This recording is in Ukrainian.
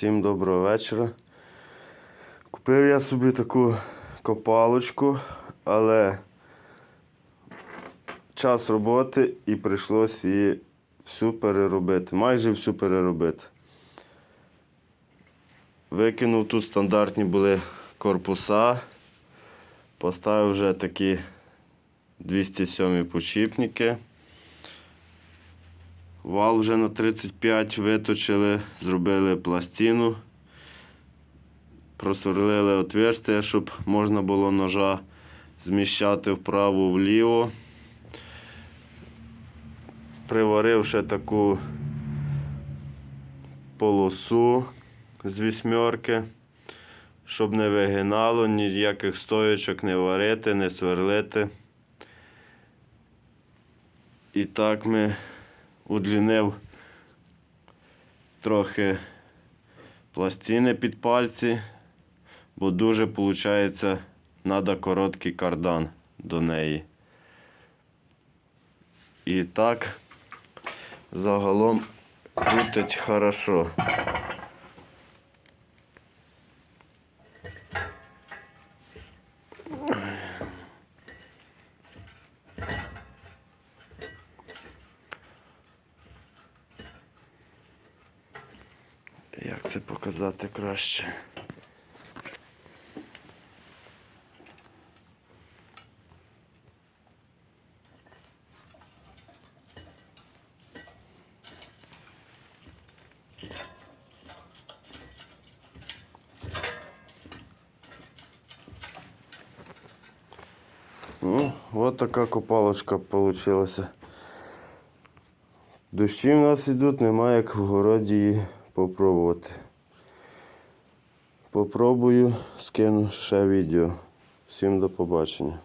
Всім доброго вечора. Купив я собі таку копалочку, але час роботи і прийшлось її всю переробити, майже всю переробити. Викинув тут стандартні були корпуса, поставив вже такі 207 почіпники. Вал вже на 35 виточили, зробили пластину, просверлили отверстия, щоб можна було ножа зміщати вправо-вліво. Приварив ще таку полосу з вісьмерки, щоб не вигинало, ніяких стоячок не варити, не сверлити. І так ми удлінив трохи пластини під пальці, бо дуже виходить, треба короткий кардан до неї. І так загалом крутить хорошо. Як це показати краще? Ну, от така копалочка получилася. Дощі в нас йдуть, немає як в городі попробувати. Попробую, скину ще відео. Всім до побачення.